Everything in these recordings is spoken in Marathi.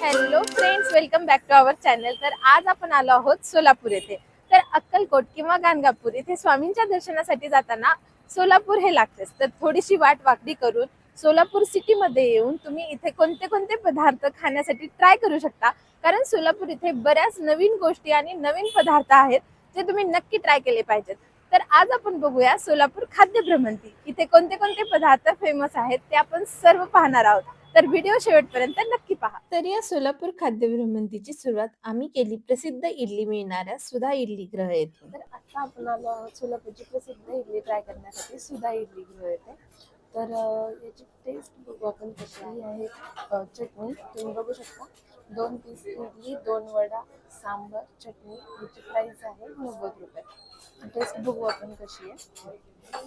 Hello friends welcome back to our channel तर आज आपण आलो आहोत सोलापूर येथे. तर अक्कलकोट किंवा गाणगापूर येथे स्वामींच्या दर्शनासाठी जाताना सोलापूर हे लागतेच. तर थोडीशी वाट वाकडी करून सोलापूर सिटीमध्ये येऊन तुम्ही इथे कोणते कोणते पदार्थ खाण्यासाठी ट्राय करू शकता. कारण सोलापूर इथे बऱ्याच नवीन गोष्टी आणि नवीन पदार्थ आहेत जे तुम्ही नक्की ट्राय केले पाहिजेत. तर आज आपण बघूया सोलापूर खाद्य भ्रमंती. इथे कोणते कोणते पदार्थ फेमस आहेत ते आपण सर्व पाहणार आहोत. तर व्हिडिओ शेवटपर्यंत नक्की पहा. तर या सोलापूर खाद्य भ्रमंतीची सुरुवात आम्ही केली प्रसिद्ध इडली मिळणाऱ्या सुधा इडली ग्रह येथे तर आता आपण आलो आहोत सोलापूरची प्रसिद्ध इडली ट्राय करण्यासाठी सुधा इडली ग्रह येथे तर याची टेस्ट बघू आपण कशी आहे. चटणी तुम्ही बघू शकता. दोन पीस इडली दोन वडा सांबर चटणी याची प्राइस आहे नव्वद रुपये. टेस्ट बघू आपण कशी आहे.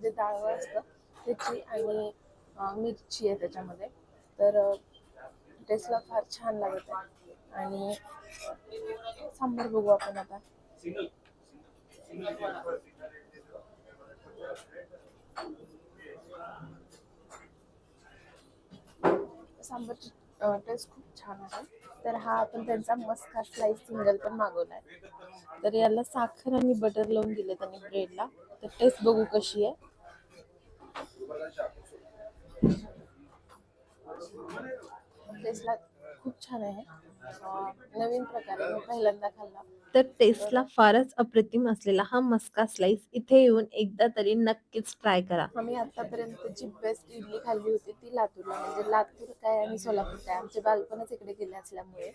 म्हणजे जे डाळवं असतं त्याची आणि मिरची आहे त्याच्यामध्ये. तर टेस्टला फार छान लागत आहे. आणि सांबार बघू आपण आता. सांबारची टेस्ट खूप छान आहे. तर हा आपण त्यांचा मस्का स्लाइस सिंगल पण मागवलाय तर याला साखर आणि बटर लावून दिले त्यांनी ब्रेडला तर टेस्ट बघू कशी आहे. टेस्टला खूप छान आहे. नवीन प्रकारे मी पहिल्यांदा खाल्ला. तर टेस्टला फारच अप्रतिम असलेला हा मस्का स्लाइस इथे येऊन एकदा तरी नक्कीच ट्राय करा. आम्ही आतापर्यंत जी बेस्ट इडली खाल्ली होती ती लातूरला म्हणजे लातूर काय आणि सोलापूर काय आमचे बालपणच इकडे गेले असल्यामुळे.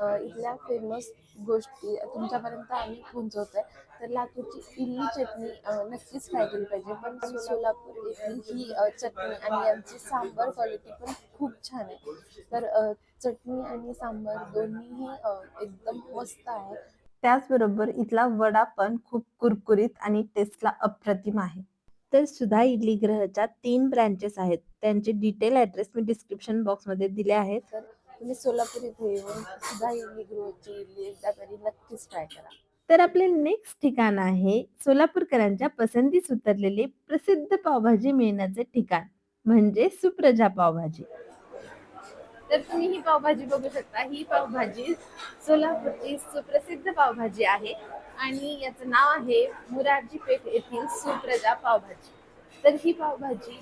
इथल्या फेमस गोष्टी तुमच्यापर्यंत आम्ही पोहोचवतोय. तर लातूरची इडली चटणी नक्कीच ट्राय केली पाहिजे. पण सोलापूर इथली ही चटणी आणि यांची सांबर क्वालिटी पण खूप छान आहे. तर चटणी आणि सांबर दोन्हीही एकदम मस्त आहे. त्याचबरोबर इथला वडा पण खूप कुरकुरीत आणि टेस्टला अप्रतिम आहे. तर सुधा इडली ग्रहच्या तीन ब्रँचेस आहेत. त्यांचे डिटेल ऍड्रेस मी डिस्क्रिप्शन बॉक्समध्ये दिले आहेत. तुम्ही सोलापूर इथे येऊन सुद्धा इडली गृहची इडली एकदा तरी नक्कीच ट्राय करा. तर आपले नेक्स्ट ठिकाण आहे सोलापूरकरांच्या पसंतीस उतरलेले प्रसिद्ध पावभाजी मिळण्याचे ठिकाण म्हणजे सुप्रजा पावभाजी. तर तुम्ही ही पावभाजी बघू शकता. ही पावभाजी सोलापूरची सुप्रसिद्ध पावभाजी आहे आणि याचं नाव आहे मुरारजी पेठ येथील सुप्रजा पावभाजी. तर ही पावभाजी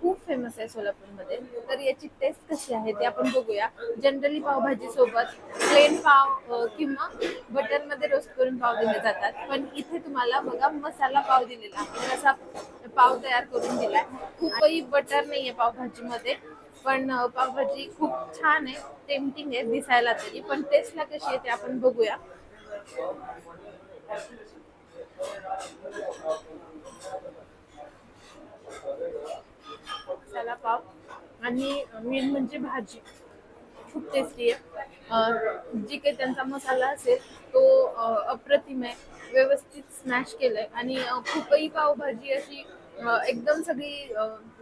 खूप फेमस आहे सोलापूरमध्ये. तर याची टेस्ट कशी आहे ते आपण बघूया. जनरली पावभाजी सोबत प्लेन पाव किंवा बटरमध्ये रोस्ट करून पाव दिले जातात. पण इथे तुम्हाला बघा मसाला पाव दिलेला आहे. असा पाव तयार करून दिलाय. खूपही बटर नाहीये पावभाजीमध्ये पण पावभाजी खूप छान आहे टेम्पटिंग आहे दिसायला तरी. पण टेस्टला कशी आहे ते आपण बघूया. वडापाव आणि मेन म्हणजे भाजी. खूप टेस्टी आहे. जी काही त्यांचा मसाला असेल तो अप्रतिम आहे. व्यवस्थित स्मॅश केलाय. आणि खूपही पावभाजी अशी एकदम सगळी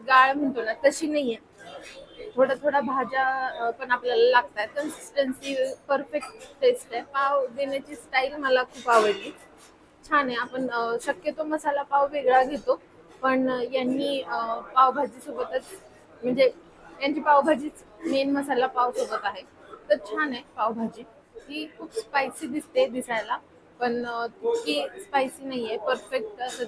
गाळ म्हणतो ना तशी नाहीये. थोड्या थोड्या भाज्या पण आपल्याला लागतात कन्सिस्टन्सी परफेक्ट टेस्ट आहे. पाव देण्याची स्टाईल मला खूप आवडली. छान आहे. आपण शक्यतो मसाला पाव वेगळा घेतो. पण यांनी पावभाजीसोबतच पावभाजी सोबतच म्हणजे यांची पावभाजीच मेन मसाला पाव सोबत आहे. तर छान आहे पावभाजी. ही खूप स्पायसी दिसते दिसायला पण ती स्पायसी नाही आहे परफेक्ट असं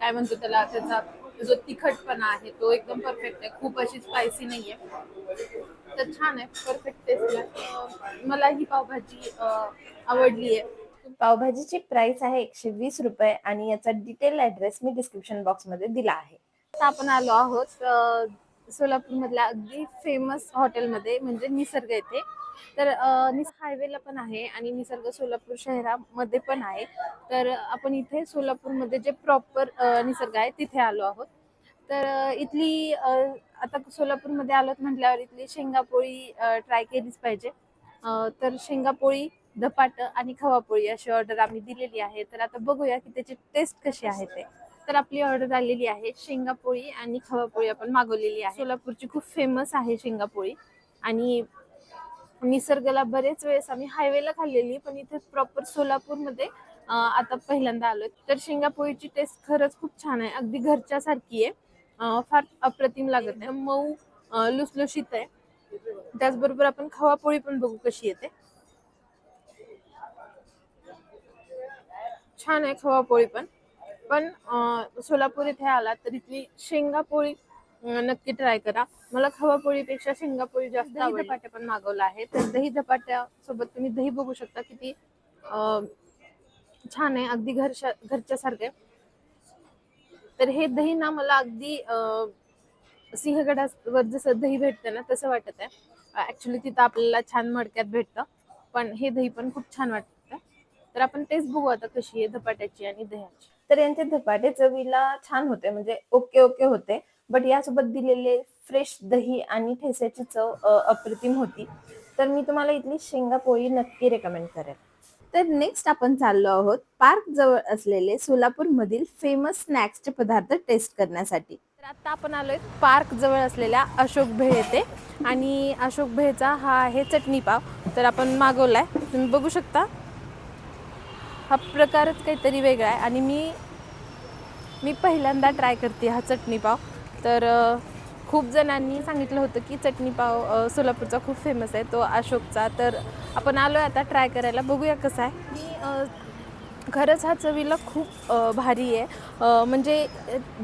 काय म्हणतो त्याला त्याचा जो तिखटपणा आहे तो एकदम परफेक्ट आहे. खूप अशी स्पायसी नाही आहे तर छान आहे. परफेक्ट टेस्ट मला ही पावभाजी आवडली आहे. पावभाजीची प्राइस आहे एकशे वीस रुपये आणि याचा डिटेल ऍड्रेस मी डिस्क्रिप्शन बॉक्समध्ये दिला आहे. आता आपण आलो आहोत सोलापूरमधल्या अगदी फेमस हॉटेलमध्ये म्हणजे निसर्ग येथे. तर निस हायवेला पण आहे आणि निसर्ग सोलापूर शहरामध्ये पण आहे. तर आपण इथे सोलापूरमध्ये जे प्रॉपर निसर्ग आहे तिथे आलो आहोत. तर इथली आता सोलापूरमध्ये आलोत म्हटल्यावर इथली शेंगापोळी ट्राय केलीच पाहिजे. तर शेंगापोळी धपाट आणि खवापोळी अशी ऑर्डर आम्ही दिलेली आहे. तर आता बघूया की त्याची टेस्ट कशी आहे ते. तर आपली ऑर्डर आलेली आहे शेंगापोळी आणि खवापोळी आपण मागवलेली आहे. सोलापूरची खूप फेमस आहे शेंगापोळी. आणि निसर्गाला बरेच वेळेस आम्ही हायवेला खाल्लेली पण इथे प्रॉपर सोलापूरमध्ये आता पहिल्यांदा आलोय. तर शेंगापोळीची टेस्ट खरंच खूप छान आहे. अगदी घरच्यासारखी आहे. फार अप्रतिम लागत नाही. मऊ लुसलुशीत आहे. त्याचबरोबर आपण खवापोळी पण बघू कशी येते. छान आहे खवापोळी पण. पण सोलापूर इथे आला तर इथली शेंगापोळी नक्की ट्राय करा. मला खवापोळीपेक्षा शेंगापोळी जास्त दही पण मागवला आहे. तर दही धपाट्या सोबत तुम्ही दही बघू शकता किती छान आहे. अगदी घरच्या घरच्या सारखे तर हे दही ना मला अगदी अं, सिंहगडावर जसं दही भेटतं ना तसं वाटत आहे. ऍक्च्युली तिथं आपल्याला छान मडक्यात भेटतं. पण हे दही पण खूप छान वाटतं. तर आपण टेस्ट बघू आता कशी आहे धपाट्याची आणि दह्याची. तर यांचे धपाटे चवीला छान होते म्हणजे ओके ओके होते. बट यासोबत दिलेले फ्रेश दही आणि ठेस्याची चव अप्रतिम होती. तर मी तुम्हाला इथली शेंगा पोळी नक्की रेकमेंड करेन तर नेक्स्ट आपण चाललो आहोत पार्क जवळ असलेले सोलापूर मधील फेमस स्नॅक्सचे पदार्थ टेस्ट करण्यासाठी. तर आता आपण आलोय पार्क जवळ असलेल्या अशोक भेळ येथे. आणि अशोक भेळचा हा आहे चटणी पाव. तर आपण मागवलाय. तुम्ही बघू शकता. हा प्रकारच काहीतरी वेगळा आहे. आणि मी मी पहिल्यांदा ट्राय करते हा चटणी पाव. तर खूप जणांनी सांगितलं होतं की चटणी पाव सोलापूरचा खूप फेमस आहे तो अशोकचा. तर आपण आलो आहे आता ट्राय करायला. बघूया कसा आहे. मी खरंच हा चवीला खूप भारी आहे. म्हणजे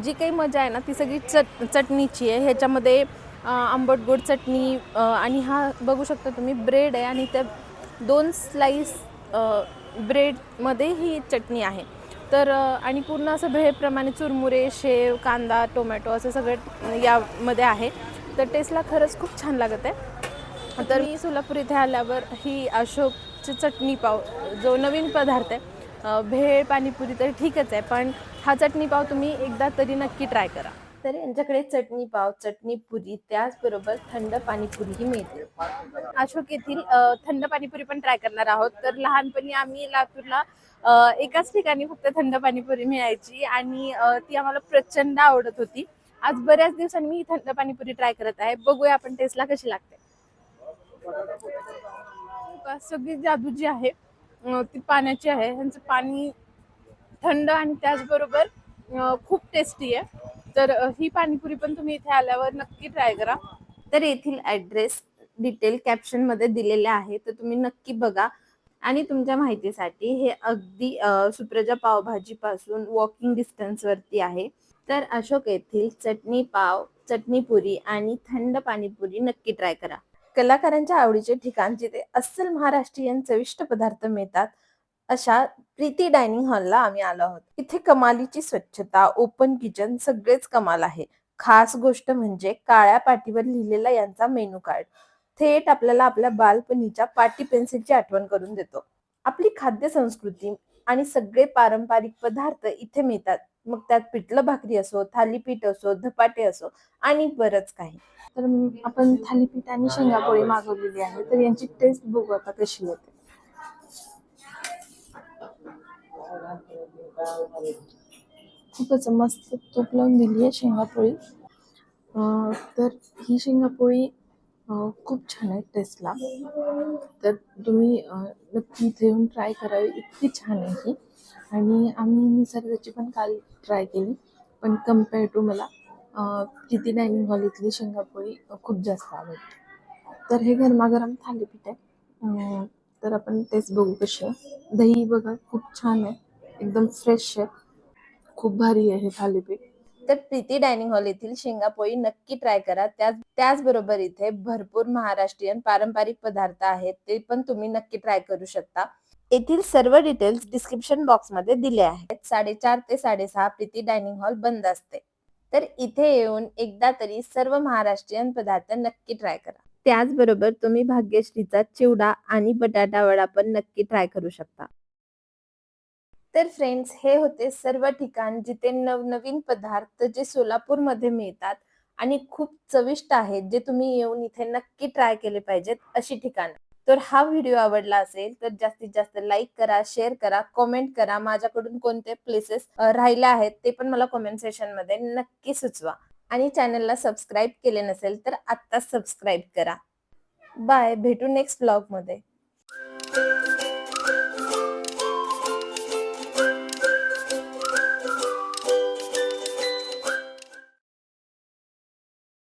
जी काही मजा आहे ना ती सगळी चट चटणीची आहे. ह्याच्यामध्ये आंबट गोड चटणी आणि हा बघू शकता तुम्ही ब्रेड आहे. आणि त्या दोन स्लाईस ब्रेडमध्ये ही चटणी आहे. तर आणि पूर्ण असं भेळप्रमाणे चुरमुरे शेव कांदा टोमॅटो असं सगळं यामध्ये आहे. तर टेस्टला खरंच खूप छान लागत आहे. तर मी सोलापूर इथे आल्यावर ही अशोकची चटणी पाव जो नवीन पदार्थ आहे भेळ पाणीपुरी तर ठीकच आहे पण हा चटणी पाव तुम्ही एकदा तरी नक्की ट्राय करा. तर यांच्याकडे चटणी पाव चटणी पुरी त्याचबरोबर थंड पाणीपुरीही मिळते. अशोक येथील थंड पाणीपुरी पण ट्राय करणार आहोत. तर लहानपणी आम्ही लातूरला एकाच ठिकाणी फक्त थंड पाणीपुरी मिळायची आणि ती आम्हाला प्रचंड आवडत होती. आज बऱ्याच दिवसांनी मी थंड पाणीपुरी ट्राय करत आहे. बघूया आपण टेस्टला कशी लागते. सगळी जादू जी आहे ती पाण्याची आहे. ह्यांचं पाणी थंड आणि त्याचबरोबर खूप टेस्टी आहे. तर ही पाणीपुरी पण तुम्ही इथे आल्यावर नक्की ट्राय करा. तर येथील ऍड्रेस डिटेल कॅप्शनमध्ये दिलेले आहे तर तुम्ही नक्की बघा. आणि तुमच्या माहितीसाठी हे अगदी सुप्रजा पावभाजी पासून वॉकिंग डिस्टन्स वरती आहे. तर अशोक येथील चटणी पाव चटणी पुरी आणि थंड पाणीपुरी नक्की ट्राय करा. कलाकारांच्या आवडीचे ठिकाण जिथे अस्सल महाराष्ट्रीयन चविष्ट पदार्थ मिळतात अशा प्रीती डायनिंग हॉलला आम्ही आलो आहोत. इथे कमालीची स्वच्छता ओपन किचन सगळेच कमाल आहे. खास गोष्ट म्हणजे काळ्या पाटीवर लिहिलेला यांचा मेनू कार्ड. थेट आपल्याला आपल्या बालपणीच्या पाटी पेन्सिलची आठवण करून देतो. आपली खाद्य संस्कृती आणि सगळे पारंपरिक पदार्थ इथे मिळतात. मग त्यात पिठलं भाकरी असो थालीपीठ असो धपाटे असो आणि बरंच काही. तर म- आपण थालीपीठ आणि शेंगापोळी मागवलेली आहे. तर यांची टेस्ट बघू आता कशी येते खूपच मस्त तूप लावून दिली आहे शेंगापोळी. तर ही शेंगापोळी खूप छान आहे टेस्टला तर तुम्ही नक्की इथे येऊन ट्राय करावी. इतकी छान आहे ही. आणि आम्ही निसर्गाची पण काल ट्राय केली. पण कंपेअर टू मला किती डायनिंग हॉल इथली शेंगापोळी खूप जास्त आवडते. तर हे गरमागरम थालीपीठ आहे. तर आपण तेच बघू कशी दही बघा खूप छान आहे. एकदम फ्रेश आहे. खूप भारी आहे थालीपीठ. तर प्रीती डायनिंग हॉल येथील शेंगापोळी नक्की ट्राय करा. त्याच त्याचबरोबर इथे भरपूर महाराष्ट्रीयन पारंपरिक पदार्थ आहेत ते पण तुम्ही नक्की ट्राय करू शकता. येथील सर्व डिटेल्स डिस्क्रिप्शन बॉक्समध्ये दिले आहेत. साडेचार ते साडेसहा प्रीती डायनिंग हॉल बंद असते. तर इथे येऊन एकदा तरी सर्व महाराष्ट्रीयन पदार्थ नक्की ट्राय करा. त्याचबरोबर तुम्ही भाग्यश्रीचा चिवडा आणि बटाटा वडा पण नक्की ट्राय करू शकता. तर फ्रेंड्स हे होते सर्व ठिकाण जिथे नवनवीन पदार्थ जे सोलापूरमध्ये मिळतात आणि खूप चविष्ट आहेत जे तुम्ही येऊन इथे नक्की ट्राय केले पाहिजेत अशी ठिकाण. तर हा व्हिडिओ आवडला असेल तर जास्तीत जास्त लाईक करा शेअर करा कमेंट करा. माझ्याकडून कोणते प्लेसेस राहिले आहेत ते पण मला कॉमेंट सेशनमध्ये नक्की सुचवा. आणि चॅनलला सबस्क्राईब केले नसेल तर आत्ताच सबस्क्राईब करा. बाय भेटू नेक्स्ट ब्लॉगमध्ये.